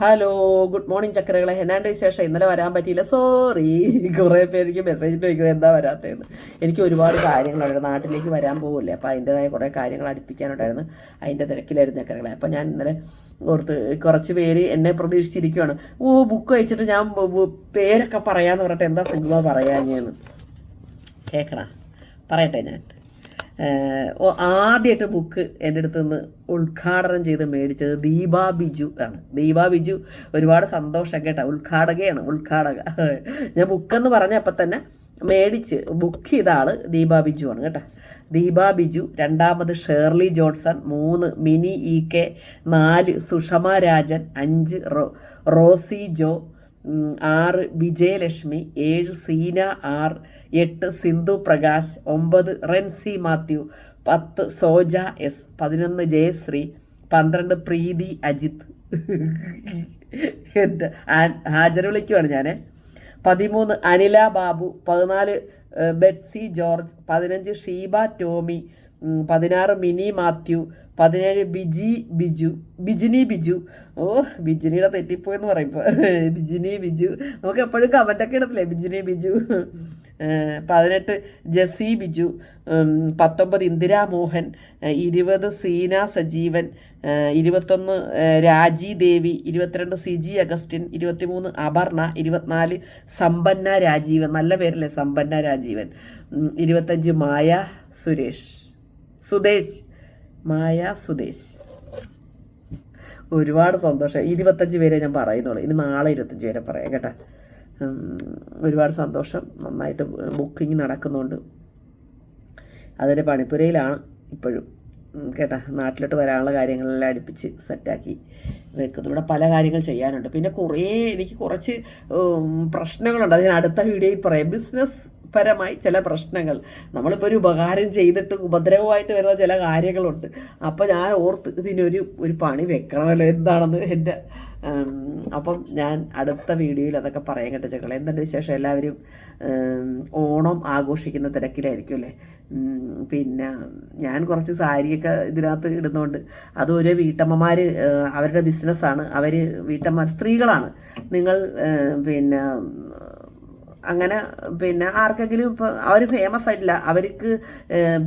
Hello good morning ചക്കരകളെ. എന്നാണ്ട് വിശേഷം? ഇന്നലെ വരാൻ പറ്റിയില്ല. സോറി കുറേ പേർക്ക് മെസ്സേജ് ചോദിക്കുന്നത് എന്താ വരാത്തതെന്ന്. എനിക്ക് ഒരുപാട് കാര്യങ്ങളുണ്ട്. നാട്ടിലേക്ക് വരാൻ പോകില്ലേ അപ്പോൾ അതിന്റെതായ കുറേ കാര്യങ്ങൾ അടുപ്പിക്കാനുണ്ടായിരുന്നു. അതിന്റെ തിരക്കിലായിരുന്നു ചക്കരകളെ. അപ്പോൾ ഞാൻ ഇന്നലെ ഓർത്ത് കുറച്ച് പേര് എന്നെ പ്രതീക്ഷിച്ചിരിക്കുകയാണ് ഓ ബുക്ക് അയച്ചിട്ട് ഞാൻ പേരൊക്കെ പറയാമെന്ന് പറഞ്ഞിട്ട് എന്താ സിനിമ പറയാഞ്ഞെന്ന്. കേൾക്കണ പറയട്ടെ ഞാൻ. ആദ്യമായിട്ട് ബുക്ക് എന്റെ അടുത്ത് നിന്ന് ഉദ്ഘാടനം ചെയ്ത് മേടിച്ചത് ദീപ ബിജു ആണ്. ദീപ ബിജു ഒരുപാട് സന്തോഷം കേട്ടോ. ഉദ്ഘാടകയാണ് ഉദ്ഘാടക. ഞാൻ ബുക്കെന്ന് പറഞ്ഞപ്പോൾ തന്നെ മേടിച്ച് ബുക്ക് ചെയ്ത ആൾ ദീപ ബിജു ആണ് കേട്ടോ. ദീപ ബിജു രണ്ടാമത് ഷേർലി ജോൺസൺ മൂന്ന് മിനി ഇ കെ നാല് സുഷമ രാജൻ അഞ്ച് റോസി ജോ ആറ് വിജയലക്ഷ്മി ഏഴ് സീന ആർ എട്ട് സിന്ധു പ്രകാശ് ഒമ്പത് റെൻസി മാത്യു പത്ത് സോജ എസ് പതിനൊന്ന് ജയശ്രീ പന്ത്രണ്ട് പ്രീതി അജിത്ത് എന്റെ ഹാജർ വിളിക്കുവാണ് ഞാൻ പതിമൂന്ന് അനില ബാബു പതിനാല് ബെറ്റ്സി ജോർജ് പതിനഞ്ച് ഷീബ ടോമി പതിനാറ് മിനി മാത്യു പതിനേഴ് ബിജി ബിജു ബിജിനി ബിജു. ഓ ബിജിനിയുടെ തെറ്റിപ്പോയെന്ന് പറയുമ്പോൾ ബിജിനി ബിജു. നമുക്ക് എപ്പോഴും കമന്റൊക്കെ ഇടത്തില്ലേ? ബിജിനി ബിജു. പതിനെട്ട് ജസി ബിജു. പത്തൊമ്പത് ഇന്ദിരാ മോഹൻ. ഇരുപത് സീന സജീവൻ. ഇരുപത്തൊന്ന് രാജി ദേവി. ഇരുപത്തിരണ്ട് സിജി അഗസ്റ്റിൻ. ഇരുപത്തിമൂന്ന് അപർണ. ഇരുപത്തിനാല് സമ്പന്ന രാജീവൻ. നല്ല പേരല്ലേ? സമ്പന്ന രാജീവൻ. ഇരുപത്തഞ്ച് മായ സുരേഷ്. സുദേശ് മായ സുദേശ് ഒരുപാട് സന്തോഷം. ഇരുപത്തഞ്ച് പേരെ ഞാൻ പറയുന്നുള്ളൂ. ഇനി നാളെ ഇരുപത്തഞ്ച് പേരെ പറയാം കേട്ടോ. ഒരുപാട് സന്തോഷം. നന്നായിട്ട് ബുക്കിംഗ് നടക്കുന്നുണ്ട്. അതിന്റെ പണിപ്പുരയിലാണ് ഇപ്പോഴും. കേട്ടാ നാട്ടിലോട്ട് വരാനുള്ള കാര്യങ്ങളെല്ലാം അടുപ്പിച്ച് സെറ്റാക്കി വെക്കുന്നു. ഇവിടെ പല കാര്യങ്ങൾ ചെയ്യാനുണ്ട്. പിന്നെ കുറേ എനിക്ക് കുറച്ച് പ്രശ്നങ്ങളുണ്ട്. പ്രശ്നങ്ങളുണ്ട് അതിന് അടുത്ത വീഡിയോയിൽ പറയാം. ബിസിനസ് പരമായി ചില പ്രശ്നങ്ങൾ. നമ്മളിപ്പോൾ ഒരു ഉപകാരം ചെയ്തിട്ട് ഉപദ്രവമായിട്ട് വരുന്ന ചില കാര്യങ്ങളുണ്ട്. അപ്പോൾ ഞാൻ ഓർത്ത് ഇതിനൊരു ഒരു പണി വെക്കണമല്ലോ. എന്താണെന്ന് എന്റെ അപ്പം ഞാൻ അടുത്ത വീഡിയോയിൽ അതൊക്കെ പറയാൻ കേട്ടോ ചക്കളെ എന്തുണ്ട് വിശേഷം? എല്ലാവരും ഓണം ആഘോഷിക്കുന്ന തിരക്കിലായിരിക്കും അല്ലേ? പിന്നെ ഞാൻ കുറച്ച് സാരിയൊക്കെ ഇതിനകത്ത് ഇടുന്നുണ്ട് അത് ഒരു വീട്ടമ്മമാർ അവരുടെ ബിസിനസ്സാണ് അവർ വീട്ടമ്മ സ്ത്രീകളാണ്. നിങ്ങൾ പിന്നെ അങ്ങനെ പിന്നെ ആർക്കെങ്കിലും ഇപ്പോൾ അവർ ഫേമസ് ആയിട്ടില്ല. അവർക്ക്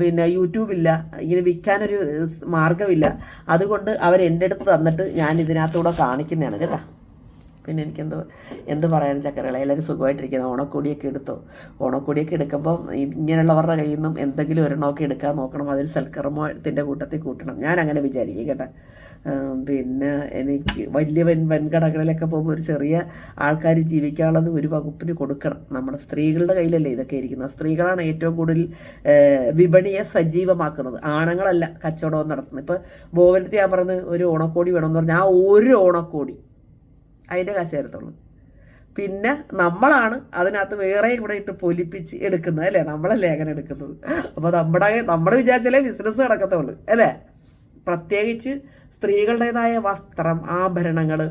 പിന്നെ യൂട്യൂബില്ല ഇങ്ങനെ വിൽക്കാനൊരു മാർഗമില്ല അതുകൊണ്ട് അവർ എന്റെ അടുത്ത് തന്നിട്ട് ഞാൻ ഇതിനകത്തൂടെ കാണിക്കുന്നതാണ് കേട്ടോ. പിന്നെ എനിക്കെന്തോ എന്ത് പറയാനും ചക്കരകളെ? എല്ലാവരും സുഖമായിട്ടിരിക്കുന്നത് ഓണക്കോടിയൊക്കെ എടുത്തു? ഓണക്കോടിയൊക്കെ എടുക്കുമ്പോൾ ഇങ്ങനെയുള്ളവരുടെ കയ്യിൽ നിന്നും എന്തെങ്കിലും ഒരെണ്ണമൊക്കെ എടുക്കാൻ നോക്കണം. അതിൽ സൽക്കർമ്മത്തിന്റെ കൂട്ടത്തിൽ കൂട്ടണം. ഞാൻ അങ്ങനെ വിചാരിക്കും കേട്ടോ. പിന്നെ എനിക്ക് വലിയ വൻ വൻകടകളിലൊക്കെ പോകുമ്പോൾ ഒരു ചെറിയ ആൾക്കാർ ജീവിക്കാനുള്ളത് ഒരു വകുപ്പിന് കൊടുക്കണം. നമ്മുടെ സ്ത്രീകളുടെ കയ്യിലല്ലേ ഇതൊക്കെ ഇരിക്കുന്നത്. സ്ത്രീകളാണ് ഏറ്റവും കൂടുതൽ വിപണിയെ സജീവമാക്കുന്നത്. ആണുങ്ങളല്ല കച്ചവടം നടത്തുന്നത്. ഇപ്പോൾ ബോവനത്ത് ഞാൻ പറഞ്ഞത് ഒരു ഓണക്കോടി വേണമെന്ന് പറഞ്ഞാൽ ആ ഒരു ഓണക്കോടി അതിന്റെ കാശ് തരത്തുള്ളൂ. പിന്നെ നമ്മളാണ് അതിനകത്ത് വേറെ കൂടെ ഇട്ട് പൊലിപ്പിച്ച് എടുക്കുന്നത് അല്ലേ? നമ്മളല്ലേ അങ്ങനെ എടുക്കുന്നത്. അപ്പോൾ നമ്മുടെ നമ്മൾ വിചാരിച്ചാലേ ബിസിനസ് നടക്കത്തുള്ളൂ അല്ലേ? പ്രത്യേകിച്ച് സ്ത്രീകളുടേതായ വസ്ത്രം ആഭരണങ്ങൾ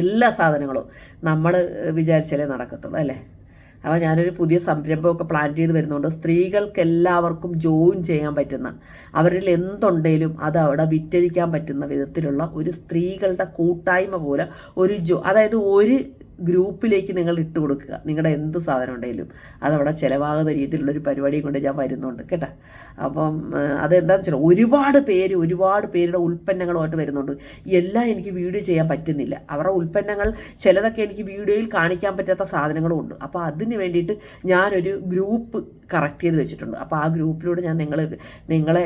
എല്ലാ സാധനങ്ങളും നമ്മൾ വിചാരിച്ചാലേ നടക്കത്തുള്ളൂ അല്ലേ? അപ്പോൾ ഞാനൊരു പുതിയ സംരംഭമൊക്കെ പ്ലാൻ ചെയ്ത് വരുന്നുണ്ട്. സ്ത്രീകൾക്ക് എല്ലാവർക്കും ജോയിൻ ചെയ്യാൻ പറ്റുന്ന അവരിൽ എന്തുണ്ടെങ്കിലും അത് അവിടെ വിറ്റഴിക്കാൻ പറ്റുന്ന വിധത്തിലുള്ള ഒരു സ്ത്രീകളുടെ കൂട്ടായ്മ പോലെ ഒരു ജോ അതായത് ഒരു ഗ്രൂപ്പിലേക്ക് നിങ്ങൾ ഇട്ട് കൊടുക്കുക. നിങ്ങളുടെ എന്ത് സാധനം ഉണ്ടെങ്കിലും അതവിടെ ചിലവാകുന്ന രീതിയിലുള്ളൊരു പരിപാടിയും കൊണ്ട് ഞാൻ വരുന്നുണ്ട് കേട്ടോ. അപ്പം അതെന്താണെന്ന് വെച്ചാൽ ഒരുപാട് പേര് ഒരുപാട് പേരുടെ ഉൽപ്പന്നങ്ങളുമായിട്ട് വരുന്നുണ്ട്. എല്ലാം എനിക്ക് വീഡിയോ ചെയ്യാൻ പറ്റുന്നില്ല. അവരുടെ ഉൽപ്പന്നങ്ങൾ ചിലതൊക്കെ എനിക്ക് വീഡിയോയിൽ കാണിക്കാൻ പറ്റാത്ത സാധനങ്ങളും ഉണ്ട്. അപ്പോൾ അതിന് വേണ്ടിയിട്ട് ഞാനൊരു ഗ്രൂപ്പ് കറക്റ്റ് ചെയ്ത് വെച്ചിട്ടുണ്ട്. അപ്പോൾ ആ ഗ്രൂപ്പിലൂടെ ഞാൻ നിങ്ങൾ നിങ്ങളെ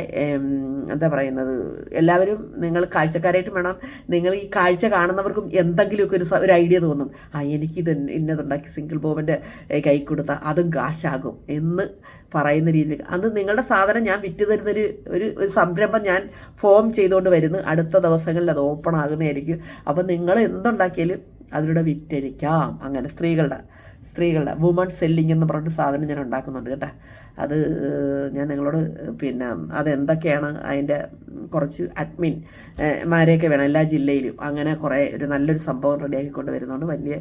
എന്താ പറയുന്നത് എല്ലാവരും നിങ്ങൾ കാഴ്ചക്കാരായിട്ട് വേണം. നിങ്ങൾ ഈ കാഴ്ച കാണുന്നവർക്കും എന്തെങ്കിലുമൊക്കെ ഒരു ഒരു ഐഡിയ തോന്നും. ആ എനിക്കിത് ഇന്നതുണ്ടാക്കി സിംഗിൾ ബോബന്റെ കൈ കൊടുത്താൽ അതും കാശാകും എന്ന് പറയുന്ന രീതിയിൽ. അത് നിങ്ങളുടെ സാധനം ഞാൻ വിറ്റ് തരുന്നൊരു ഒരു ഒരു സംരംഭം ഞാൻ ഫോം ചെയ്തുകൊണ്ട് വരുന്നു. അടുത്ത ദിവസങ്ങളിൽ അത് ഓപ്പൺ ആകുന്നതായിരിക്കും. അപ്പം നിങ്ങൾ എന്തുണ്ടാക്കിയാലും അതിലൂടെ വിറ്റഴിക്കാം. അങ്ങനെ സ്ത്രീകളുടെ സ്ത്രീകളുടെ വുമൺ സെല്ലിംഗ് എന്ന് പറഞ്ഞിട്ട് സാധനം ഞാൻ ഉണ്ടാക്കുന്നുണ്ട് കേട്ടോ. അത് ഞാൻ നിങ്ങളോട് പിന്നെ അതെന്തൊക്കെയാണ് അതിന്റെ കുറച്ച് അഡ്മിൻ മാരെയൊക്കെ വേണം. എല്ലാ ജില്ലയിലും അങ്ങനെ കുറേ ഒരു നല്ലൊരു സംഭവം റെഡിയാക്കി കൊണ്ടുവരുന്നുണ്ട്. വലിയ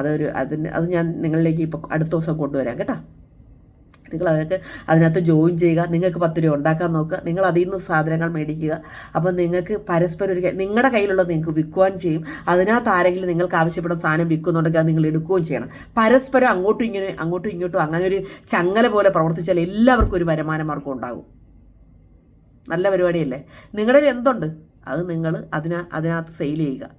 അതൊരു അതിന് അത് ഞാൻ നിങ്ങളിലേക്ക് ഇപ്പോൾ അടുത്ത ദിവസം കൊണ്ടുവരാം കേട്ടോ. നിങ്ങൾ അതൊക്കെ അതിനകത്ത് ജോയിൻ ചെയ്യുക നിങ്ങൾക്ക് പത്ത് രൂപ ഉണ്ടാക്കാൻ നോക്കുക നിങ്ങൾ അതിൽ നിന്ന് സാധനങ്ങൾ മേടിക്കുക. അപ്പം നിങ്ങൾക്ക് പരസ്പരം ഒരു നിങ്ങളുടെ കയ്യിലുള്ളത് നിങ്ങൾക്ക് വിൽക്കുവാൻ ചെയ്യും. അതിനകത്ത് ആരെങ്കിലും നിങ്ങൾക്ക് ആവശ്യപ്പെടുന്ന സാധനം വിൽക്കുന്നുണ്ടെങ്കിൽ അത് നിങ്ങൾ എടുക്കുകയും ചെയ്യണം. പരസ്പരം അങ്ങോട്ടും ഇങ്ങനെ അങ്ങോട്ടും ഇങ്ങോട്ടും അങ്ങനെ ഒരു ചങ്ങല പോലെ പ്രവർത്തിച്ചാൽ എല്ലാവർക്കും ഒരു വരുമാന മാർഗം ഉണ്ടാകും. നല്ല പരിപാടിയല്ലേ? നിങ്ങളുടെ എന്തുണ്ട്? അത് നിങ്ങൾ അതിന അതിനകത്ത് സെയിൽ ചെയ്യുക.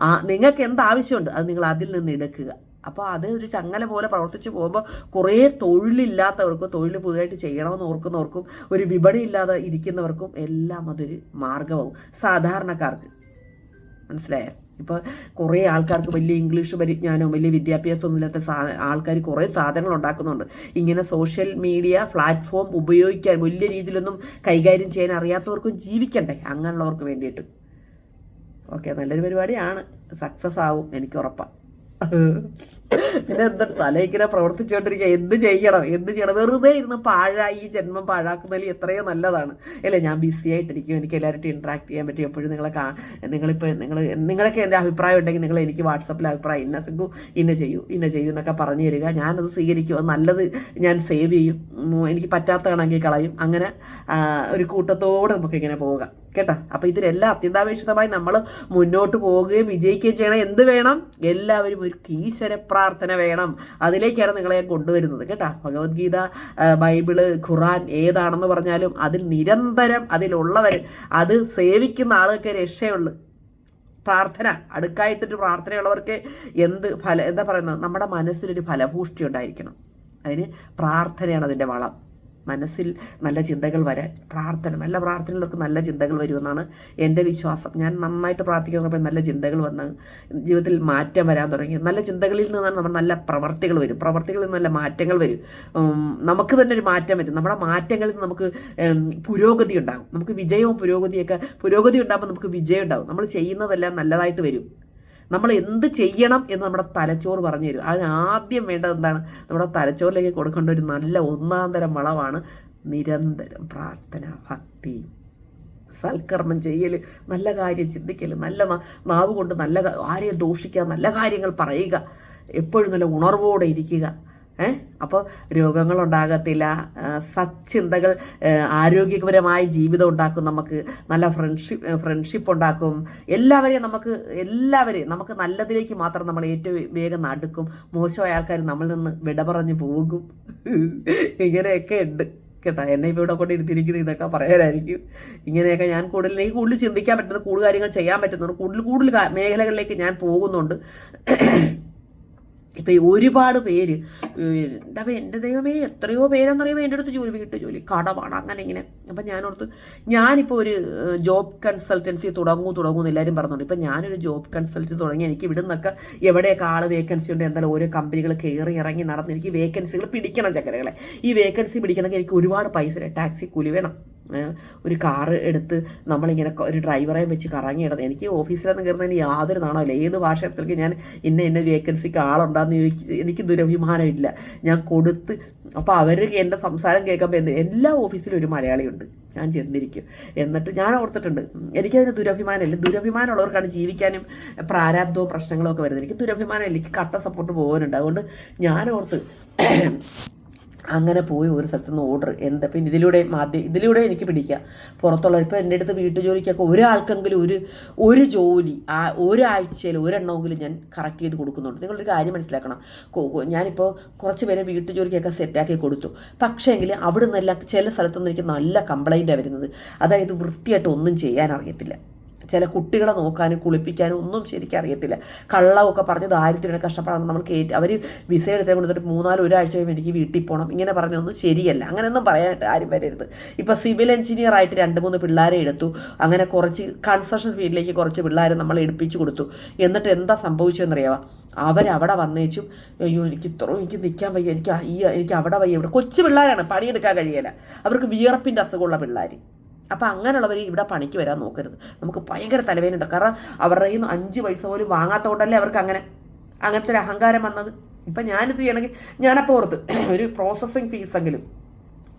ആ നിങ്ങൾക്ക് എന്ത് ആവശ്യമുണ്ട് അത് നിങ്ങൾ അതിൽ നിന്ന് എടുക്കുക. അപ്പോൾ അത് ഒരു ചങ്ങല പോലെ പ്രവർത്തിച്ച് പോകുമ്പോൾ കുറേ തൊഴിലില്ലാത്തവർക്കും തൊഴിൽ പുതുതായിട്ട് ചെയ്യണമെന്ന് ഓർക്കുന്നവർക്കും ഒരു വിപണി ഇല്ലാതെ ഇരിക്കുന്നവർക്കും എല്ലാം അതൊരു മാർഗമാവും. സാധാരണക്കാർക്ക്. മനസ്സിലായോ? ഇപ്പോൾ കുറേ ആൾക്കാർക്ക് വലിയ ഇംഗ്ലീഷ് പരിജ്ഞാനവും വലിയ വിദ്യാഭ്യാസമൊന്നും ഇല്ലാത്ത സാ ആൾക്കാർ കുറേ സാധനങ്ങൾ ഉണ്ടാക്കുന്നുണ്ട്. ഇങ്ങനെ സോഷ്യൽ മീഡിയ പ്ലാറ്റ്ഫോം ഉപയോഗിക്കാൻ വലിയ രീതിയിലൊന്നും കൈകാര്യം ചെയ്യാൻ അറിയാത്തവർക്കും ജീവിക്കണ്ടേ? അങ്ങനെയുള്ളവർക്ക് വേണ്ടിയിട്ട്. ഓക്കെ നല്ലൊരു പരിപാടിയാണ്. സക്സസ് ആവും എനിക്ക് ഉറപ്പാണ് പിന്നെ എന്താ തല ഇങ്ങനെ പ്രവർത്തിച്ചുകൊണ്ടിരിക്കുക. എന്ത് ചെയ്യണം? എന്ത് ചെയ്യണം? വെറുതെ ഇരുന്ന് പാഴായി ഈ ജന്മം പാഴാക്കുന്നതിൽ എത്രയോ നല്ലതാണ്. അല്ലേ? ഞാൻ ബിസി ആയിട്ടിരിക്കും. എനിക്ക് എല്ലാവരുമായിട്ട് ഇൻട്രാക്ട് ചെയ്യാൻ പറ്റും. എപ്പോഴും നിങ്ങളെ കാ നിങ്ങളിപ്പോൾ നിങ്ങൾ നിങ്ങളൊക്കെ എന്റെ അഭിപ്രായം ഉണ്ടെങ്കിൽ നിങ്ങൾ എനിക്ക് വാട്സപ്പിൽ അഭിപ്രായം ഇന്ന സിങ്കു ഇന്ന ചെയ്യൂ ഇന്ന ചെയ്യൂ എന്നൊക്കെ പറഞ്ഞു തരിക. ഞാനത് സ്വീകരിക്കും. അത് നല്ലത് ഞാൻ സേവ് ചെയ്യും. എനിക്ക് പറ്റാത്തതാണെങ്കിൽ കളയും. അങ്ങനെ ഒരു കൂട്ടത്തോടെ നമുക്കിങ്ങനെ പോകാം. കേട്ടോ? അപ്പോൾ ഇതിലെല്ലാം അത്യന്താപേക്ഷിതമായി നമ്മൾ മുന്നോട്ട് പോവുകയും വിജയിക്കുകയും ചെയ്യണം. എന്ത് വേണം? എല്ലാവരും ഒരു ഈശ്വര പ്രാർത്ഥന വേണം. അതിലേക്കാണ് നിങ്ങളെ കൊണ്ടുവരുന്നത്. കേട്ടോ? ഭഗവത്ഗീത ബൈബിൾ ഖുറാൻ ഏതാണെന്ന് പറഞ്ഞാലും അതിൽ നിരന്തരം അതിലുള്ളവർ അത് സേവിക്കുന്ന ആളുകൾക്ക് രക്ഷയുള്ളൂ. പ്രാർത്ഥന അടുക്കായിട്ടൊരു പ്രാർത്ഥനയുള്ളവർക്ക് എന്ത് ഫല എന്താ പറയുന്നത്? നമ്മുടെ മനസ്സിലൊരു ഫലഭൂഷ്ടി ഉണ്ടായിരിക്കണം. അതിന് പ്രാർത്ഥനയാണ് അതിന്റെ വളം. മനസ്സിൽ നല്ല ചിന്തകൾ വരാൻ പ്രാർത്ഥന നല്ല പ്രാർത്ഥനകൾക്ക് നല്ല ചിന്തകൾ വരുമെന്നാണ് എന്റെ വിശ്വാസം. ഞാൻ നന്നായിട്ട് പ്രാർത്ഥിക്കുന്നപ്പോൾ നല്ല ചിന്തകൾ വന്ന് ജീവിതത്തിൽ മാറ്റം വരാൻ തുടങ്ങി. നല്ല ചിന്തകളിൽ നിന്നാണ് നമ്മൾ നല്ല പ്രവർത്തികൾ വരും. പ്രവർത്തികളിൽ നിന്ന് നല്ല മാറ്റങ്ങൾ വരും. നമുക്ക് തന്നെ ഒരു മാറ്റം വരും. നമ്മുടെ മാറ്റങ്ങളിൽ നമുക്ക് പുരോഗതി ഉണ്ടാകും. നമുക്ക് വിജയവും പുരോഗതിയൊക്കെ പുരോഗതി ഉണ്ടാകുമ്പോൾ നമുക്ക് വിജയം ഉണ്ടാകും. നമ്മൾ ചെയ്യുന്നതെല്ലാം നല്ലതായിട്ട് വരും. നമ്മൾ എന്ത് ചെയ്യണം എന്ന് നമ്മുടെ തലച്ചോറ് പറഞ്ഞു തരും. അതിന് ആദ്യം വേണ്ടത് എന്താണ്? നമ്മുടെ തലച്ചോറിലേക്ക് കൊടുക്കേണ്ട ഒരു നല്ല ഒന്നാം തരം വളമാണ് നിരന്തരം പ്രാർത്ഥന ഭക്തി. സൽക്കർമ്മം ചെയ്യൽ നല്ല കാര്യം ചിന്തിക്കൽ നല്ല നാവ് കൊണ്ട് നല്ല ആരെയും ദോഷിക്കുക നല്ല കാര്യങ്ങൾ പറയുക. എപ്പോഴും നല്ല ഉണർവോടെ ഇരിക്കുക. അപ്പോൾ രോഗങ്ങളുണ്ടാകത്തില്ല. സച്ചിന്തകൾ ആരോഗ്യപരമായ ജീവിതം ഉണ്ടാക്കും നമുക്ക്. നല്ല ഫ്രണ്ട്ഷിപ്പ് ഫ്രണ്ട്ഷിപ്പ് ഉണ്ടാക്കും. എല്ലാവരെയും നമുക്ക് എല്ലാവരെയും നമുക്ക് നല്ലതിലേക്ക് മാത്രം നമ്മൾ ഏറ്റവും വേഗം അടുക്കും മോശമായ ആൾക്കാർ നമ്മളിൽ നിന്ന് വിട പറഞ്ഞ് പോകും. ഇങ്ങനെയൊക്കെ ഉണ്ട്. കേട്ടോ എന്നെ ഇപ്പോൾ ഇവിടെ കൊണ്ട് ഇരുത്തിയിരിക്കുന്നത് ഇതൊക്കെ പറയാനായിരിക്കും. ഇങ്ങനെയൊക്കെ ഞാൻ കൂടുതൽ എനിക്ക് കൂടുതൽ ചിന്തിക്കാൻ പറ്റുന്ന കൂടുതൽ കാര്യങ്ങൾ ചെയ്യാൻ പറ്റുന്നുണ്ട് കൂടുതൽ കൂടുതൽ മേഖലകളിലേക്ക് ഞാൻ പോകുന്നുണ്ട്. ഇപ്പം ഒരുപാട് പേര് എന്താ പറയുക എന്റെ ദൈവമേ എത്രയോ പേരെന്ന് പറയുമ്പോൾ എന്റെ അടുത്ത് ജോലി വീട്ടു ജോലി കടമാണ് അങ്ങനെ ഇങ്ങനെ. അപ്പം ഞാനോർത്ത് ഞാനിപ്പോൾ ഒരു ജോബ് കൺസൾട്ടൻസി തുടങ്ങൂ തുടങ്ങൂ എന്ന് എല്ലാവരും പറഞ്ഞുണ്ട്. ഇപ്പം ഞാനൊരു ജോബ് കൺസൾട്ടൻസി തുടങ്ങി എനിക്ക് ഇവിടെ നിന്നൊക്കെ എവിടെയൊക്കെ ആൾ വേക്കൻസി ഉണ്ട് എന്തായാലും ഓരോ കമ്പനികൾ കയറി ഇറങ്ങി നടന്ന് എനിക്ക് വേക്കൻസികൾ പിടിക്കണം ചക്കരകളെ. ഈ വേക്കൻസി പിടിക്കണമെങ്കിൽ എനിക്ക് ഒരുപാട് പൈസ ടാക്സി കൂലി വേണം. ഒരു കാറ് എടുത്ത് നമ്മളിങ്ങനെ ഒരു ഡ്രൈവറെ വെച്ച് കറങ്ങിയിടുന്നത് എനിക്ക് ഓഫീസിലൊന്നും കയറുന്നതിന് യാതൊരു നാണമല്ല ഏത് ഭാഷത്തിലേക്ക് ഞാൻ ഇന്ന ഇന്ന വേക്കൻസിക്ക് ആളുണ്ടാന്ന് ചോദിച്ച് എനിക്ക് ദുരഭിമാനമില്ല. ഞാൻ കൊടുത്ത് അപ്പോൾ അവർ എന്റെ സംസാരം കേൾക്കുമ്പോൾ എന്ത് എല്ലാ ഓഫീസിലും ഒരു മലയാളിയുണ്ട്. ഞാൻ ചെന്നിരിക്കും. എന്നിട്ട് ഞാൻ ഓർത്തിട്ടുണ്ട് എനിക്കതിന് ദുരഭിമാനമില്ല. ദുരഭിമാനമുള്ളവർക്കാണ് ജീവിക്കാനും പ്രാരാബ്ദവും പ്രശ്നങ്ങളും ഒക്കെ വരുന്നത്. എനിക്ക് ദുരഭിമാനമില്ല. എനിക്ക് കട്ട സപ്പോർട്ട് പോകാനുണ്ട്. അതുകൊണ്ട് ഞാൻ ഓർത്ത് അങ്ങനെ പോയി ഒരു സ്ഥലത്ത് നിന്ന് ഓർഡർ എന്താ പിന്നെ ഇതിലൂടെ മാധ്യ ഇതിലൂടെ എനിക്ക് പിടിക്കാം പുറത്തുള്ള ഇപ്പോൾ എന്റെ അടുത്ത് വീട്ടു ജോലിക്കൊക്കെ ഒരാൾക്കെങ്കിലും ഒരു ഒരു ജോലി ആ ഒരാഴ്ചയിൽ ഒരെണ്ണമെങ്കിലും ഞാൻ കറക്റ്റ് ചെയ്ത് കൊടുക്കുന്നുണ്ട്. നിങ്ങളൊരു കാര്യം മനസ്സിലാക്കണം. ഞാനിപ്പോൾ കുറച്ച് പേരെ വീട്ടു ജോലിക്കൊക്കെ സെറ്റാക്കി കൊടുത്തു. പക്ഷേങ്കിൽ അവിടെ നിന്നെല്ലാം ചില സ്ഥലത്തുനിന്ന് എനിക്ക് നല്ല കംപ്ലൈന്റാണ് വരുന്നത്. അതായത് വൃത്തിയായിട്ട് ഒന്നും ചെയ്യാൻ അറിയത്തില്ല ചില കുട്ടികളെ നോക്കാനും കുളിപ്പിക്കാനും ഒന്നും ശരിക്കും അറിയത്തില്ല. കള്ളമൊക്കെ പറഞ്ഞ് ദാരിദ്ര്യം കഷ്ടപ്പെടാൻ നമ്മൾ കയറ്റി അവർ വിസ എടുത്തേ കൊടുത്തിട്ട് മൂന്നാൽ ഒരാഴ്ച കഴിയുമ്പോൾ എനിക്ക് വീട്ടിൽ പോകണം ഇങ്ങനെ പറഞ്ഞതൊന്നും ശരിയല്ല. അങ്ങനെയൊന്നും പറയാനായിട്ട് ആരും വരരുത്. ഇപ്പോൾ സിവിൽ എഞ്ചിനീയർ ആയിട്ട് രണ്ട് മൂന്ന് പിള്ളേരെ എടുത്തു. അങ്ങനെ കുറച്ച് കൺസ്ട്രക്ഷൻ ഫീൽഡിലേക്ക് കുറച്ച് പിള്ളേരെ നമ്മൾ എടുപ്പിച്ചു കൊടുത്തു. എന്നിട്ട് എന്താ സംഭവിച്ചതെന്നറിയാമോ അവരവിടെ വന്നേച്ചും അയ്യോ എനിക്ക് ഇത്ര എനിക്ക് നിൽക്കാൻ വയ്യ. എനിക്ക് ഈ എനിക്ക് അവിടെ വയ്യ. ഇവിടെ കൊച്ചു പിള്ളേരാണ്. പണിയെടുക്കാൻ കഴിയില്ല അവർക്ക് വിയർപ്പിന്റെ അസുഖമുള്ള പിള്ളേർ അപ്പോൾ അങ്ങനെയുള്ളവർ ഇവിടെ പണിക്ക് വരാൻ നോക്കരുത്. നമുക്ക് ഭയങ്കര തലവേദനയുണ്ട്. കാരണം അവരുടെ കയ്യിൽ നിന്ന് അഞ്ച് പൈസ പോലും വാങ്ങാത്തതുകൊണ്ടല്ലേ അവർക്ക് അങ്ങനെ അങ്ങനത്തെ ഒരു അഹങ്കാരം വന്നത്? ഇപ്പം ഞാനിത് ചെയ്യണമെങ്കിൽ ഞാനപ്പോൾ ഓർത്ത് ഒരു പ്രോസസ്സിങ് ഫീസെങ്കിലും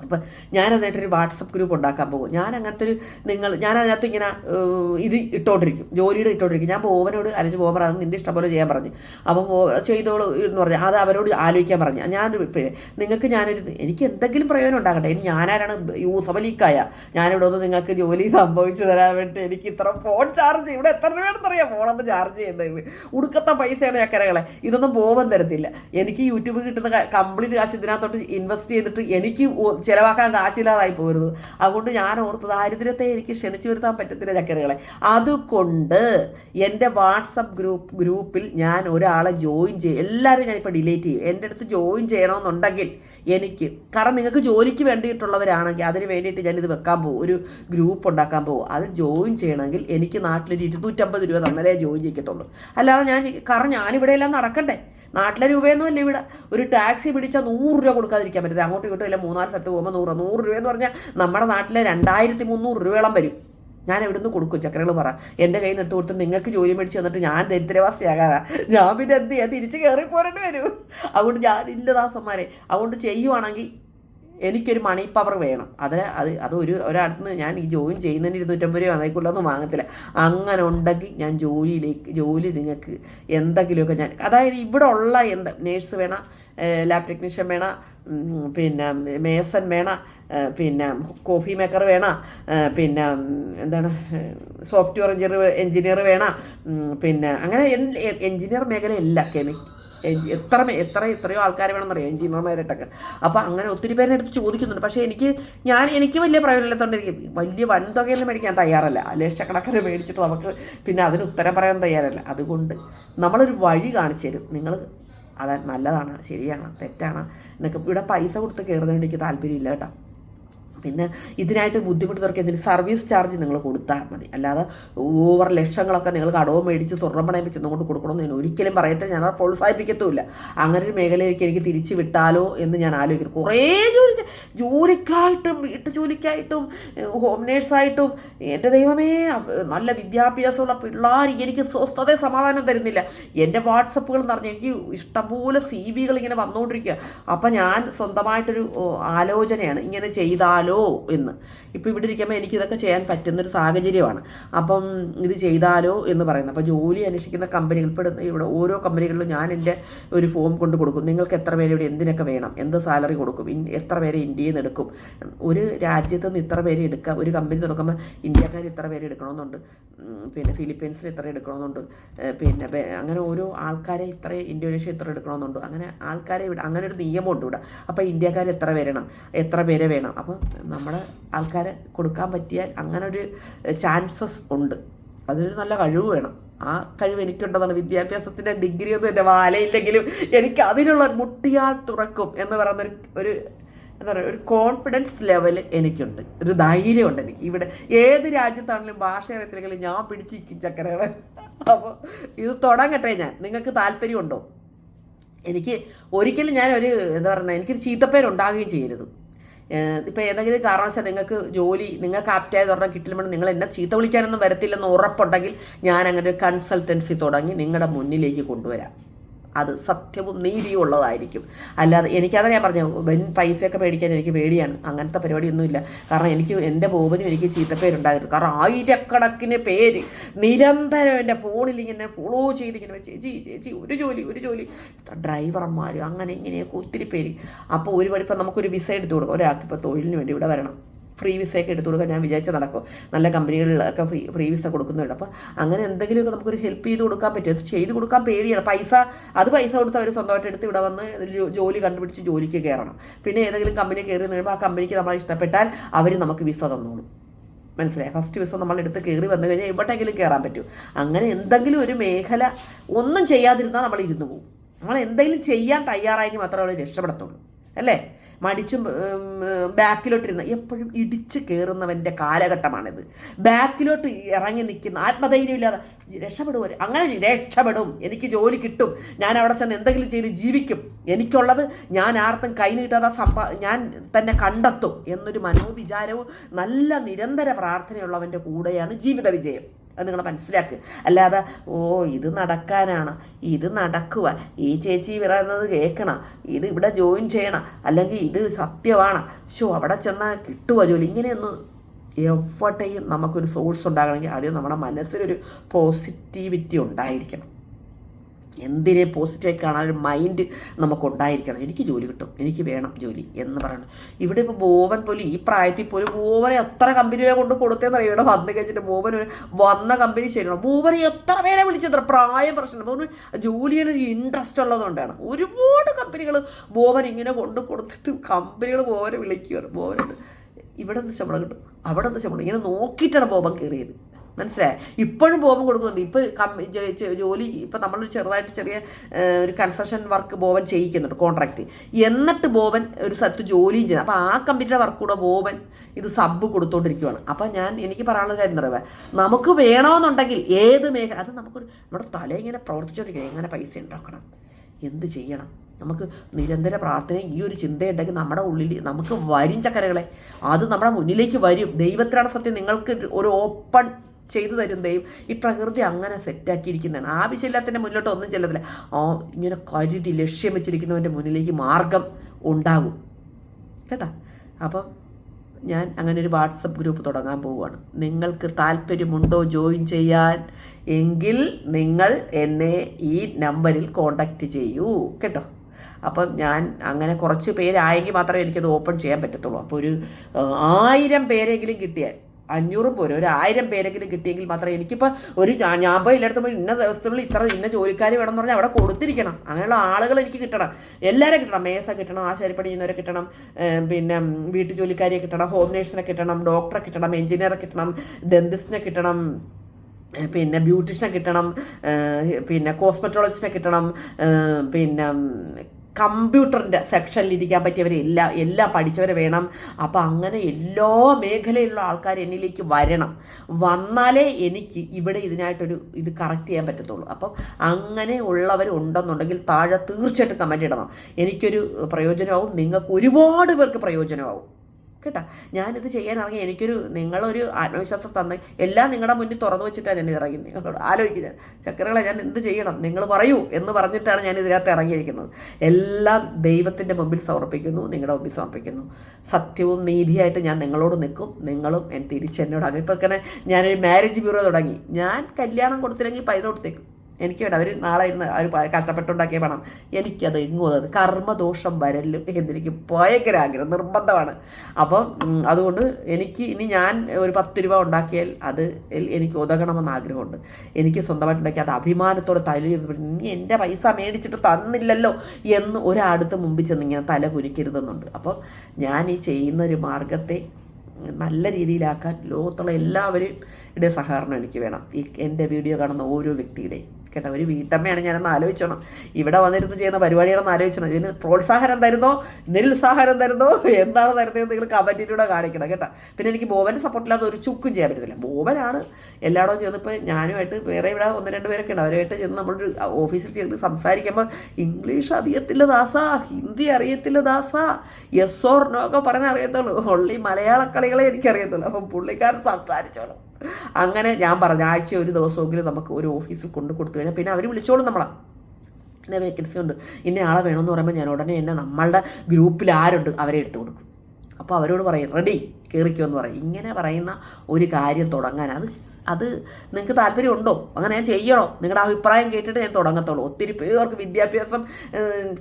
അപ്പം ഞാൻ അതിനായിട്ടൊരു വാട്സപ്പ് ഗ്രൂപ്പ് ഉണ്ടാക്കാൻ പോകും. ഞാൻ അങ്ങനത്തെ ഒരു നിങ്ങൾ ഞാൻ അതിനകത്ത് ഇങ്ങനെ ഇത് ഇട്ടോണ്ടിരിക്കും. ജോലിയുടെ ഇട്ടോണ്ടിരിക്കും. ഞാൻ ബോവനോട് അലച്ച് പോകാൻ പറഞ്ഞു നിന്റെ ഇഷ്ടം പോലെ ചെയ്യാൻ പറഞ്ഞു. അപ്പം ചെയ്തോളൂ എന്ന് പറഞ്ഞു. അത് അവരോട് ആലോചിക്കാൻ പറഞ്ഞു. ഞാൻ നിങ്ങൾക്ക് ഞാനൊരു എനിക്ക് എന്തെങ്കിലും പ്രയോജനം ഉണ്ടാകട്ടെ. ഇനി ഞാനാരാണ് യൂസബലീക്കായ ഞാനിവിടെ ഒന്ന് നിങ്ങൾക്ക് ജോലി സംഭവിച്ചു തരാൻ വേണ്ടി എനിക്ക് ഇത്ര ഫോൺ ചാർജ് ഇവിടെ എത്ര രൂപയാണെന്ന് അറിയാം. ഫോണൊന്ന് ചാർജ് ചെയ്യുന്നത്. ഉടുക്കത്ത പൈസയാണ് ചക്കരകളെ ഇതൊന്നും ബോവൻ തരത്തില്ല. എനിക്ക് യൂട്യൂബ് കിട്ടുന്ന കംപ്ലീറ്റ് കാശ് ഇതിനകത്തോട്ട് ഇൻവെസ്റ്റ് ചെയ്തിട്ട് എനിക്ക് ചിലവാക്കാൻ കാശില്ലാതായി പോരുന്നു. അതുകൊണ്ട് ഞാൻ ഓർത്ത് ദാരിദ്ര്യത്തെ എനിക്ക് ക്ഷണിച്ചു വരുത്താൻ പറ്റത്തില്ല ചക്കരകളെ. അതുകൊണ്ട് എന്റെ വാട്സപ്പ് ഗ്രൂപ്പ് ഗ്രൂപ്പിൽ ഞാൻ ഒരാളെ ജോയിൻ ചെയ്യും എല്ലാവരും ഞാനിപ്പോൾ ഡിലീറ്റ് ചെയ്യും. എന്റെ അടുത്ത് ജോയിൻ ചെയ്യണമെന്നുണ്ടെങ്കിൽ എനിക്ക് കാരണം നിങ്ങൾക്ക് ജോലിക്ക് വേണ്ടിയിട്ടുള്ളവരാണെങ്കിൽ അതിന് വേണ്ടിയിട്ട് ഞാനിത് വെക്കാൻ പോകും. ഒരു ഗ്രൂപ്പ് ഉണ്ടാക്കാൻ പോകും. അത് ജോയിൻ ചെയ്യണമെങ്കിൽ എനിക്ക് നാട്ടിലൊരു ഇരുന്നൂറ്റമ്പത് രൂപ തന്നലേ ജോയിൻ ചെയ്യത്തുള്ളൂ. അല്ലാതെ ഞാൻ കാരണം ഞാനിവിടെ എല്ലാം നടക്കണ്ടേ? നാട്ടിലെ രൂപയൊന്നും അല്ല ഇവിടെ. ഒരു ടാക്സി പിടിച്ചാൽ നൂറ് രൂപ കൊടുക്കാതിരിക്കാൻ പറ്റില്ല അങ്ങോട്ടും ഇങ്ങോട്ടും എല്ലാം മൂന്നാൽ സ്ഥലത്ത് നൂറ് നൂറ് രൂപ എന്ന് പറഞ്ഞാൽ നമ്മുടെ നാട്ടിലെ രണ്ടായിരത്തി മുന്നൂറ് രൂപയോളം വരും. ഞാൻ എവിടുന്ന് കൊടുക്കും? ചക്രകൾ പറ. എന്റെ കയ്യിൽ നിന്ന് എടുത്ത് കൊടുത്ത് നിങ്ങൾക്ക് ജോലി മേടിച്ച് തന്നിട്ട് ഞാൻ ദരിദ്രവാസിയാകാറ ഞാൻ പിന്നെ എന്ത് ചെയ്യാൻ തിരിച്ച് കയറി പോരേണ്ടി വരും. അതുകൊണ്ട് ഞാൻ ഇല്ല ദാസന്മാരെ അതുകൊണ്ട് ചെയ്യുവാണെങ്കിൽ എനിക്കൊരു മണി പവർ വേണം. അതിന് അത് അത് ഒരു നിന്ന് ഞാൻ ഈ ജോയിൻ ചെയ്യുന്നതിന് ഇരുന്നൂറ്റമ്പത് രൂപ അതേക്കുള്ളൊന്നും വാങ്ങത്തില്ല. അങ്ങനെ ഉണ്ടെങ്കിൽ ഞാൻ ജോലിയിലേക്ക് ജോലി നിങ്ങൾക്ക് എന്തെങ്കിലുമൊക്കെ ഞാൻ അതായത് ഇവിടെ ഉള്ള എന്ത് നേഴ്സ് വേണം ലാബ് ടെക്നീഷ്യൻ വേണം പിന്നെ മേസൺ വേണം പിന്നെ കോഫി മേക്കർ വേണം പിന്നെ എന്താണ് സോഫ്റ്റ്വെയർ എഞ്ചിനീയർ എഞ്ചിനീയർ വേണം പിന്നെ അങ്ങനെ എഞ്ചിനീയർ മേഖലയല്ല കെമി എഞ്ചി- എത്ര എത്ര എത്രയോ ആൾക്കാർ വേണമെന്നറിയാം എഞ്ചിനീയർമാരായിട്ടൊക്കെ. അപ്പോൾ അങ്ങനെ ഒത്തിരി പേരെ അടുത്ത് ചോദിക്കുന്നുണ്ട്. പക്ഷേ എനിക്ക് ഞാൻ എനിക്ക് വലിയ പ്രയോജനമില്ലാത്തതുകൊണ്ട് എനിക്ക് വലിയ വൻതുകയൊന്നും മേടിക്കാൻ തയ്യാറല്ല. ലക്ഷക്കണക്കിന് മേടിച്ചിട്ട് നമുക്ക് പിന്നെ അതിന് ഉത്തരം പറയാൻ തയ്യാറല്ല. അതുകൊണ്ട് നമ്മളൊരു വഴി കാണിച്ചു തരും. നിങ്ങൾ അത് നല്ലതാണ് ശരിയാണ് തെറ്റാണ്. എന്നൊക്കെ ഇവിടെ പൈസ കൊടുത്ത് കയറുന്നതുകൊണ്ട് എനിക്ക് താല്പര്യമില്ല കേട്ടോ. പിന്നെ ഇതിനായിട്ട് ബുദ്ധിമുട്ടുന്നവർക്ക് എന്തെങ്കിലും സർവീസ് ചാർജ് നിങ്ങൾ കൊടുത്താൽ മതി. അല്ലാതെ ഓവർ ലക്ഷങ്ങളൊക്കെ നിങ്ങൾ കടവ് മേടിച്ച് സ്വർണം പണയം വെച്ച് കൊണ്ട് കൊടുക്കണമെന്ന് ഞാൻ ഒരിക്കലും പറയത്തില്ല. ഞാൻ പ്രോത്സാഹിപ്പിക്കത്തുമില്ല. അങ്ങനെ ഒരു മേഖലയിലേക്ക് എനിക്ക് തിരിച്ച് വിട്ടാലോ എന്ന് ഞാൻ ആലോചിക്കുന്നു. കുറേ ജോലി ജോലിക്കായിട്ടും വീട്ടു ജോലിക്കായിട്ടും ഹോം നേഴ്സായിട്ടും എന്റെ ദൈവമേ നല്ല വിദ്യാഭ്യാസമുള്ള പിള്ളേർ എനിക്ക് സ്വസ്ഥത സമാധാനം തരുന്നില്ല. എന്റെ വാട്സപ്പുകൾ എന്ന് പറഞ്ഞാൽ എനിക്ക് ഇഷ്ടംപോലെ സി വികൾ ഇങ്ങനെ വന്നുകൊണ്ടിരിക്കുക. അപ്പം ഞാൻ സ്വന്തമായിട്ടൊരു ആലോചനയാണ്. ഇങ്ങനെ ചെയ്താലോ എന്ന്. ഇപ്പോൾ ഇവിടെ ഇരിക്കുമ്പോൾ എനിക്കിതൊക്കെ ചെയ്യാൻ പറ്റുന്നൊരു സാഹചര്യമാണ്. അപ്പം ഇത് ചെയ്താലോ എന്ന് പറയുന്നത് അപ്പോൾ ജോലി അന്വേഷിക്കുന്ന കമ്പനികൾ ഇപ്പോൾ ഇവിടെ ഓരോ കമ്പനികളിലും ഞാൻ എന്റെ ഒരു ഫോം കൊണ്ട് കൊടുക്കും. നിങ്ങൾക്ക് എത്ര പേര് ഇവിടെ എന്തിനൊക്കെ വേണം? എന്ത് സാലറി കൊടുക്കും? എത്ര പേരെ ഇന്ത്യയിൽ നിന്ന് എടുക്കും? ഒരു രാജ്യത്ത് നിന്ന് ഇത്ര പേര് എടുക്കുക ഒരു കമ്പനി തുറക്കുമ്പോൾ ഇന്ത്യക്കാർ ഇത്ര പേര് എടുക്കണമെന്നുണ്ട് പിന്നെ ഫിലിപ്പീൻസിൽ ഇത്ര എടുക്കണമെന്നുണ്ട് പിന്നെ അങ്ങനെ ഓരോ ആൾക്കാരെ ഇത്ര ഇന്തോനേഷ്യ ഇത്ര എടുക്കണമെന്നുണ്ട് അങ്ങനെ ആൾക്കാരെ ഇവിടെ അങ്ങനെ ഒരു നിയമമുണ്ട് ഇവിടെ. അപ്പോൾ ഇന്ത്യക്കാർ എത്ര വരണം? എത്ര പേരെ വേണം? അപ്പോൾ നമ്മുടെ ആൾക്കാരെ കൊടുക്കാൻ പറ്റിയാൽ അങ്ങനെ ഒരു ചാൻസസ് ഉണ്ട്. അതൊരു നല്ല കഴിവ് വേണം. ആ കഴിവ് എനിക്കുണ്ടെന്നാണ് വിദ്യാഭ്യാസത്തിന്റെ ഡിഗ്രി ഒന്നും എന്റെ വാലയില്ലെങ്കിലും എനിക്ക് അതിനുള്ള മുട്ടിയാൽ തുറക്കും എന്ന് പറയുന്ന ഒരു എന്താ പറയുക ഒരു കോൺഫിഡൻസ് ലെവൽ എനിക്കുണ്ട്. ഒരു ധൈര്യമുണ്ട് എനിക്ക്. ഇവിടെ ഏത് രാജ്യത്താണെങ്കിലും ഭാഷ അറിയത്തില്ലെങ്കിലും ഞാൻ പിടിച്ചിരിക്കും ചക്കരകളെ. അപ്പോൾ ഇത് തുടങ്ങട്ടെ ഞാൻ. നിങ്ങൾക്ക് താല്പര്യമുണ്ടോ? എനിക്ക് ഒരിക്കലും ഞാൻ ഒരു എന്താ പറയുന്നത് എനിക്കൊരു ചീത്തപ്പേരുണ്ടാകുകയും ചെയ്യരുത്. ഇപ്പോൾ ഏതെങ്കിലും കാരണവശാൽ നിങ്ങൾക്ക് ജോലി നിങ്ങൾക്ക് ആപ്റ്റായത് ഒരെണ്ണം കിട്ടില്ല നിങ്ങൾ എന്നെ ചീത്ത വിളിക്കാനൊന്നും വരത്തില്ലെന്ന് ഉറപ്പുണ്ടെങ്കിൽ ഞാൻ അങ്ങനെ ഒരു കൺസൾട്ടൻസി തുടങ്ങി നിങ്ങളുടെ മുന്നിലേക്ക് കൊണ്ടുവരാം. അത് സത്യവും നീതിയും ഉള്ളതായിരിക്കും. അല്ലാതെ എനിക്കതാ ഞാൻ പറഞ്ഞു വൻ പൈസയൊക്കെ മേടിക്കാൻ എനിക്ക് പേടിയാണ്. അങ്ങനത്തെ പരിപാടിയൊന്നുമില്ല. കാരണം എനിക്ക് എന്റെ ബോബനും എനിക്ക് ചീത്തപ്പേരുണ്ടായിരുന്നു. കാരണം ആയിരക്കണക്കിന് പേര് നിരന്തരം എന്റെ ഫോണിൽ ഇങ്ങനെ ഫോളോ ചെയ്ത് ഇങ്ങനെ ചേച്ചി ചേച്ചി ഒരു ജോലി ഒരു ജോലി. ഡ്രൈവർമാരും അങ്ങനെ ഇങ്ങനെയൊക്കെ ഒത്തിരി പേര്. അപ്പോൾ ഒരു വഴി ഇപ്പം നമുക്കൊരു വിസ എടുത്തു കൊടുക്കാം. ഒരാൾക്ക് ഇപ്പോൾ തൊഴിലിന് വേണ്ടി ഇവിടെ വരണം. ഫ്രീ വിസയൊക്കെ എടുത്തു കൊടുക്കാൻ ഞാൻ വിചാരിച്ച നടക്കും. നല്ല കമ്പനികളിലൊക്കെ ഫ്രീ ഫ്രീ വിസ കൊടുക്കുന്നുണ്ട്. അപ്പോൾ അങ്ങനെ എന്തെങ്കിലുമൊക്കെ നമുക്കൊരു ഹെൽപ്പ് ചെയ്ത് കൊടുക്കാൻ പറ്റും. അത് ചെയ്ത് കൊടുക്കാൻ പേടിയാണ്. പൈസ അത് പൈസ കൊടുത്ത് അവർ സ്വന്തമായിട്ട് എടുത്ത് ഇവിടെ വന്ന് ജോലി കണ്ടുപിടിച്ച് ജോലിക്ക് കയറണം. പിന്നെ ഏതെങ്കിലും കമ്പനി കയറി കഴിയുമ്പോൾ ആ കമ്പനിക്ക് നമ്മളെ ഇഷ്ടപ്പെട്ടാൽ അവർ നമുക്ക് വിസ തന്നോളും. മനസ്സിലായി? ഫസ്റ്റ് വിസ നമ്മൾ എടുത്ത് കയറി വന്നു കഴിഞ്ഞാൽ എവിടെയെങ്കിലും കയറാൻ പറ്റും. അങ്ങനെ എന്തെങ്കിലും ഒരു മേഖല ഒന്നും ചെയ്യാതിരുന്നാൽ നമ്മൾ ഇരുന്ന് പോകും നമ്മൾ എന്തെങ്കിലും ചെയ്യാൻ തയ്യാറായെങ്കിൽ മാത്രമേ അവൾ രക്ഷപ്പെടത്തുള്ളൂ. അല്ലേ? മടിച്ചും ബാക്കിലോട്ടിരുന്ന എപ്പോഴും ഇടിച്ച് കയറുന്നവന്റെ കാലഘട്ടമാണിത്. ബാക്കിലോട്ട് ഇറങ്ങി നിൽക്കുന്ന ആത്മധൈര്യമില്ലാതെ രക്ഷപ്പെടും അങ്ങനെ രക്ഷപ്പെടും. എനിക്ക് ജോലി കിട്ടും. ഞാൻ അവിടെ ചെന്ന് എന്തെങ്കിലും ചെയ്ത് ജീവിക്കും. എനിക്കുള്ളത് ഞാൻ ആർക്കും കൈ നീട്ടാതെ സമ്പാ ഞാൻ തന്നെ കണ്ടെത്തും എന്നൊരു മനോവിചാരവും നല്ല നിരന്തര പ്രാർത്ഥനയുള്ളവന്റെ കൂടെയാണ് ജീവിത വിജയം അത് നിങ്ങൾ മനസ്സിലാക്കുക അല്ലാതെ ഓ ഇത് നടക്കാനാണ്. ഇത് നടക്കുക ഈ ചേച്ചി പറയുന്നത് കേൾക്കണം. ഇത് ഇവിടെ ജോയിൻ ചെയ്യണം. അല്ലെങ്കിൽ ഇത് സത്യമാണ്. ഷോ അവിടെ ചെന്നാൽ കിട്ടുമോ ജോലി. ഇങ്ങനെയൊന്നും എവിടെയും നമുക്കൊരു സോഴ്സ് ഉണ്ടാകണമെങ്കിൽ ആദ്യം നമ്മുടെ മനസ്സിലൊരു പോസിറ്റിവിറ്റി ഉണ്ടായിരിക്കണം. എന്തിനെ പോസിറ്റീവായി കാണാൻ ഒരു മൈൻഡ് നമുക്കുണ്ടായിരിക്കണം. എനിക്ക് ജോലി കിട്ടും. എനിക്ക് വേണം ജോലി എന്ന് പറയണം. ഇവിടെ ഇപ്പോൾ ബോവൻ പോലും ഈ പ്രായത്തിൽ പോലും ബോവനെ എത്ര കമ്പനികളെ കൊണ്ട് കൊടുത്തേന്ന് അറിയാം? ഇവിടെ വന്നു കഴിഞ്ഞിട്ട് ബോവൻ വന്ന കമ്പനി ശരിയാണ്? ബോവനെ എത്ര പേരെ വിളിച്ചത്ര പ്രായം പ്രശ്നം ബോവന് ജോലിയുടെ ഒരു ഇൻട്രസ്റ്റ് ഉള്ളതുകൊണ്ടാണ്. ഒരുപാട് കമ്പനികൾ ബോവൻ ഇങ്ങനെ കൊണ്ട് കൊടുത്തിട്ട് കമ്പനികൾ ബോവനെ വിളിക്കുകയാണ് ബോവനോട് ഇവിടെ നിന്ന് ശമ്പളം കിട്ടും. അവിടെ നിന്ന് ശമ്പളം. ഇങ്ങനെ നോക്കിയിട്ടാണ് ബോബൻ കയറിയത് മനസ്സിലായി? ഇപ്പോഴും ബോബൻ കൊടുക്കുന്നുണ്ട്. ഇപ്പോൾ ജോലി ഇപ്പം നമ്മൾ ചെറുതായിട്ട് ചെറിയ ഒരു കൺസ്ട്രക്ഷൻ വർക്ക് ബോബൻ ചെയ്യിക്കുന്നുണ്ട് കോൺട്രാക്റ്റ് എന്നിട്ട് ബോബൻ ഒരു സ്ഥലത്ത് ജോലിയും ചെയ്യുന്നത് അപ്പോൾ ആ കമ്പനിയുടെ വർക്ക് കൂടെ ബോബൻ ഇത് സബ് കൊടുത്തോണ്ടിരിക്കുവാണ്. അപ്പം ഞാൻ എനിക്ക് പറയാനുള്ള കാര്യം പറയുക? നമുക്ക് വേണമെന്നുണ്ടെങ്കിൽ ഏത് മേഖല അത് നമുക്കൊരു നമ്മുടെ തല ഇങ്ങനെ പ്രവർത്തിച്ചോണ്ടിരിക്കുക. എങ്ങനെ പൈസ ഉണ്ടാക്കണം? എന്ത് ചെയ്യണം? നമുക്ക് നിരന്തര പ്രാർത്ഥന ഈ ഒരു ചിന്തയുണ്ടെങ്കിൽ നമ്മുടെ ഉള്ളിൽ നമുക്ക് വരും ചക്കരകളെ. അത് നമ്മുടെ മുന്നിലേക്ക് വരും. ദൈവത്തിലാണ് സത്യം. നിങ്ങൾക്ക് ഒരു ഓപ്പൺ ചെയ്തു ദൈവം ഈ പ്രകൃതി അങ്ങനെ സെറ്റാക്കിയിരിക്കുന്നതാണ് ആവശ്യമില്ലാത്തതിന്റെ മുന്നിലോട്ട് ഒന്നും ചെല്ലത്തില്ല. ആ ഇങ്ങനെ കരുതി ലക്ഷ്യം വെച്ചിരിക്കുന്നവന്റെ മുന്നിലേക്ക് മാർഗം ഉണ്ടാകും. കേട്ടോ? അപ്പം ഞാൻ അങ്ങനെ ഒരു വാട്സപ്പ് ഗ്രൂപ്പ് തുടങ്ങാൻ പോവുകയാണ്. നിങ്ങൾക്ക് താല്പര്യമുണ്ടോ ജോയിൻ ചെയ്യാൻ? എങ്കിൽ നിങ്ങൾ എന്നെ ഈ നമ്പറിൽ കോണ്ടാക്റ്റ് ചെയ്യൂ. കേട്ടോ? അപ്പം ഞാൻ അങ്ങനെ കുറച്ച് പേരായെങ്കിൽ മാത്രമേ എനിക്കത് ഓപ്പൺ ചെയ്യാൻ പറ്റത്തുള്ളൂ. അപ്പോൾ ഒരു ആയിരം പേരെങ്കിലും കിട്ടിയാൽ അഞ്ഞൂറും പോരും? ഒരു ആയിരം പേരെങ്കിലും കിട്ടിയെങ്കിൽ മാത്രമേ എനിക്കിപ്പോൾ ഒരു ഞാൻ പോയി എല്ലായിടത്തും പോയി ഇന്ന ദിവസത്തിനുള്ളിൽ ഇത്ര ഇന്ന ജോലിക്കാർ വേണം എന്ന് പറഞ്ഞാൽ അവിടെ കൊടുത്തിരിക്കണം. അങ്ങനെയുള്ള ആളുകൾ എനിക്ക് കിട്ടണം. എല്ലാവരും കിട്ടണം. മേസ കിട്ടണം ആശാരിപ്പണി ചെയ്യുന്നവരെ കിട്ടണം. പിന്നെ വീട്ടു ജോലിക്കാരെ കിട്ടണം ഹോം നേഴ്സിനെ കിട്ടണം ഡോക്ടറെ കിട്ടണം എഞ്ചിനീയറെ കിട്ടണം ഡെന്റിസ്റ്റിനെ കിട്ടണം പിന്നെ ബ്യൂട്ടീഷ്യനെ കിട്ടണം പിന്നെ കോസ്മെറ്റോളജിസ്റ്റിനെ കിട്ടണം പിന്നെ കമ്പ്യൂട്ടറിന്റെ സെക്ഷനിൽ ഇരിക്കാൻ പറ്റിയവരെ എല്ലാ പഠിച്ചവരെ വേണം. അപ്പോൾ അങ്ങനെ എല്ലാ മേഖലയിലുള്ള ആൾക്കാർ എന്നിലേക്ക് വരണം. വന്നാലേ എനിക്ക് ഇവിടെ ഇതിനായിട്ടൊരു ഇത് കറക്റ്റ് ചെയ്യാൻ പറ്റത്തുള്ളൂ. അപ്പം അങ്ങനെ ഉള്ളവർ ഉണ്ടെന്നുണ്ടെങ്കിൽ താഴെ തീർച്ചയായിട്ടും കമന്റ് ഇടണം. എനിക്കൊരു പ്രയോജനമാവും. നിങ്ങൾക്ക് ഒരുപാട് പേർക്ക് പ്രയോജനമാവും. കേട്ടാ ഞാനിത് ചെയ്യാൻ ഇറങ്ങി എനിക്കൊരു നിങ്ങളൊരു ആത്മവിശ്വാസം തന്ന് എല്ലാം നിങ്ങളുടെ മുന്നിൽ തുറന്നു വെച്ചിട്ടാണ് ഞാൻ ഇറങ്ങി നിങ്ങളോട് ആലോചിക്കുക ചക്കരകളെ ഞാൻ എന്ത് ചെയ്യണം? നിങ്ങൾ പറയൂ എന്ന് പറഞ്ഞിട്ടാണ് ഞാൻ ഇതിനകത്ത് ഇറങ്ങിയിരിക്കുന്നത്. എല്ലാം ദൈവത്തിന്റെ മുമ്പിൽ സമർപ്പിക്കുന്നു നിങ്ങളുടെ മുമ്പിൽ സമർപ്പിക്കുന്നു. സത്യവും നീതിയായിട്ട് ഞാൻ നിങ്ങളോട് നിൽക്കും. നിങ്ങളും എൻ തിരിച്ച് എന്നോട്. അങ്ങനെ ഇപ്പോൾ തന്നെ ഞാനൊരു മാരേജ് ബ്യൂറോ തുടങ്ങി. ഞാൻ കല്യാണം കൊടുത്തില്ലെങ്കിൽ പൈസ കൊടുത്തേക്കും. എനിക്ക് വേണം അവർ നാളെ ഇന്ന് അവർ കഷ്ടപ്പെട്ടുണ്ടാക്കിയ പണം. എനിക്കത് എങ്ങും അത് കർമ്മദോഷം വരല്ലും എന്നെനിക്ക് ഭയങ്കര ആഗ്രഹം. നിർബന്ധമാണ്. അപ്പം അതുകൊണ്ട് എനിക്ക് ഇനി ഞാൻ ഒരു പത്ത് രൂപ ഉണ്ടാക്കിയാൽ അത് എനിക്ക് ഉതകണമെന്ന് ആഗ്രഹമുണ്ട്. എനിക്ക് സ്വന്തമായിട്ടുണ്ടാക്കി അത് അഭിമാനത്തോടെ തലയിരുന്ന് നീ എന്റെ പൈസ മേടിച്ചിട്ട് തന്നില്ലല്ലോ എന്ന് ഒരാടുത്ത് മുമ്പിൽ ചെന്ന് ഇങ്ങനെ തല കുനിക്കരുതെന്നുണ്ട്. അപ്പം ഞാൻ ഈ ചെയ്യുന്ന ഒരു മാർഗത്തെ നല്ല രീതിയിലാക്കാൻ ലോകത്തുള്ള എല്ലാവരും സഹകരണം എനിക്ക് വേണം. ഈ എന്റെ വീഡിയോ കാണുന്ന ഓരോ വ്യക്തിയുടെയും. കേട്ടോ ഒരു വീട്ടമ്മയാണ് ഞാനൊന്ന് ആലോചിച്ചോണം. ഇവിടെ വന്നിരുന്ന് ചെയ്യുന്ന പരിപാടികളൊന്ന് ആലോചിച്ചോണം. ഇതിന് പ്രോത്സാഹനം തരുന്നോ? നിരുത്സാഹനം തരുന്നോ? എന്താണ് തരുന്നത് നിങ്ങൾ കമന്റിലൂടെ കാണിക്കണം കേട്ടോ. പിന്നെ എനിക്ക് ബോബന്റെ സപ്പോർട്ടില്ലാതെ ഒരു ചുക്കും ചെയ്യാൻ പറ്റത്തില്ല. ബോബനാണ് എല്ലായിടവും ചെന്നപ്പോൾ ഞാനുമായിട്ട് വേറെ ഇവിടെ ഒന്ന് രണ്ട് പേരൊക്കെ ഉണ്ട്. അവരുമായിട്ട് ചെന്ന് നമ്മളൊരു ഓഫീസിൽ ചെന്ന് സംസാരിക്കുമ്പോൾ ഇംഗ്ലീഷ് അറിയത്തില്ല ദാസ ഹിന്ദി അറിയത്തില്ല ദാസ യെസ് ഓർ നോ ഒക്കെ പറയാൻ അറിയത്തുള്ളൂ. ഒള്ളി മലയാള കളികളെ എനിക്കറിയത്തുള്ളൂ. അപ്പം പുള്ളിക്കാരൻ സംസാരിച്ചോളും. അങ്ങനെ ഞാൻ പറഞ്ഞു ആഴ്ച ഒരു ദിവസമെങ്കിലും നമുക്ക് ഒരു ഓഫീസിൽ കൊണ്ട് കൊടുത്തു കഴിഞ്ഞാൽ പിന്നെ അവർ വിളിച്ചോളും നമ്മളെ. എന്നെ വേക്കൻസി ഉണ്ട്. ഇന്ന ആളെ വേണമെന്ന് പറയുമ്പോൾ ഞാൻ ഉടനെ എന്നെ നമ്മളുടെ ഗ്രൂപ്പിൽ ആരുണ്ട് അവരെ എടുത്തു കൊടുക്കും. അപ്പോൾ അവരോട് പറയും റെഡി കയറിക്കോ എന്ന് പറയും. ഇങ്ങനെ പറയുന്ന ഒരു കാര്യം തുടങ്ങാൻ അത് അത് നിങ്ങൾക്ക് താല്പര്യമുണ്ടോ? അങ്ങനെ ഞാൻ ചെയ്യണോ. നിങ്ങളുടെ അഭിപ്രായം കേട്ടിട്ട് ഞാൻ തുടങ്ങത്തുള്ളൂ. ഒത്തിരി പേർക്ക് വിദ്യാഭ്യാസം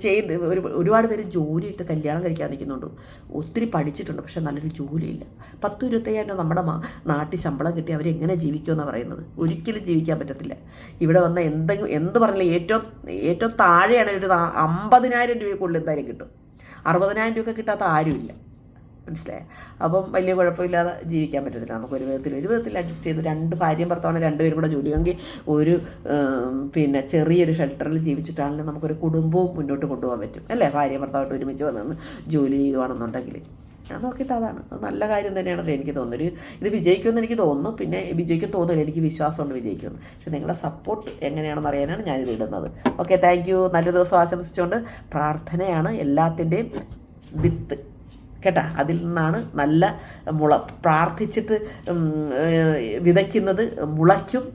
ചെയ്ത് ഒരു ഒരുപാട് പേര് ജോലിയിട്ട് കല്യാണം കഴിക്കാൻ നിൽക്കുന്നുണ്ട്. ഒത്തിരി പഠിച്ചിട്ടുണ്ട് പക്ഷേ നല്ലൊരു ജോലിയില്ല. പത്ത് ഇരുപത്തയ്യായിരം രൂപ നമ്മുടെ നാട്ടിൽ ശമ്പളം കിട്ടി അവരെങ്ങനെ ജീവിക്കുമെന്നാണ് പറയുന്നത്. ഒരിക്കലും ജീവിക്കാൻ പറ്റത്തില്ല. ഇവിടെ വന്ന എന്തെങ്കിലും എന്ത് പറഞ്ഞാലും ഏറ്റവും ഏറ്റവും താഴെയാണ് ഒരു അമ്പതിനായിരം രൂപയ്ക്കുള്ളിൽ എന്തായാലും കിട്ടും. അറുപതിനായിരം രൂപ കിട്ടാത്ത ആരുമില്ല. മനസ്സിലായോ? അപ്പം വലിയ കുഴപ്പമില്ലാതെ ജീവിക്കാൻ പറ്റത്തില്ല. നമുക്ക് ഒരു വിധത്തിൽ ഒരു വിധത്തിൽ അഡ്ജസ്റ്റ് ചെയ്ത് രണ്ട് ഭാര്യയും ഭർത്താവാണ് രണ്ടുപേരും കൂടെ ജോലി ചെയ്യണമെങ്കിൽ ഒരു പിന്നെ ചെറിയൊരു ഷെൽട്ടറിൽ ജീവിച്ചിട്ടാണെങ്കിലും നമുക്കൊരു കുടുംബവും മുന്നോട്ട് കൊണ്ടുപോകാൻ പറ്റും. അല്ലേ? ഭാര്യ ഭർത്താവായിട്ട് ഒരുമിച്ച് വന്നു ജോലി ചെയ്യുകയാണെന്നുണ്ടെങ്കിൽ ഞാൻ നോക്കിയിട്ട് അതാണ്. അത് നല്ല കാര്യം തന്നെയാണ് എനിക്ക് തോന്നുന്നത്. ഇത് വിജയിക്കുമെന്ന് എനിക്ക് തോന്നുന്നു. പിന്നെ വിജയിക്കും തോന്നുന്നില്ല എനിക്ക് വിശ്വാസമുണ്ട് വിജയിക്കുമെന്ന്. പക്ഷെ നിങ്ങളുടെ സപ്പോർട്ട് എങ്ങനെയാണെന്ന് അറിയാനാണ് ഞാനിത് ഇടുന്നത് ഓക്കെ താങ്ക് യു നല്ല ദിവസം ആശംസിച്ചുകൊണ്ട് പ്രാർത്ഥനയാണ് എല്ലാത്തിന്റെയും വിത്ത്. കേട്ടാ അതിൽ നിന്നാണ് നല്ല മുള പ്രാർത്ഥിച്ചിട്ട് വിതയ്ക്കുന്നത് മുളയ്ക്കും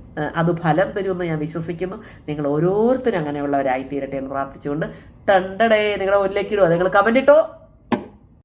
അത് ഫലം തരുമെന്ന് ഞാൻ വിശ്വസിക്കുന്നു. നിങ്ങൾ ഓരോരുത്തരും അങ്ങനെയുള്ളവരായി തീരട്ടെ എന്ന് പ്രാർത്ഥിച്ചുകൊണ്ട് ടണ്ടടേ നിങ്ങളുടെ ഒല്ലേക്കിടുക നിങ്ങൾ കമന്റ് ഇട്ടോ?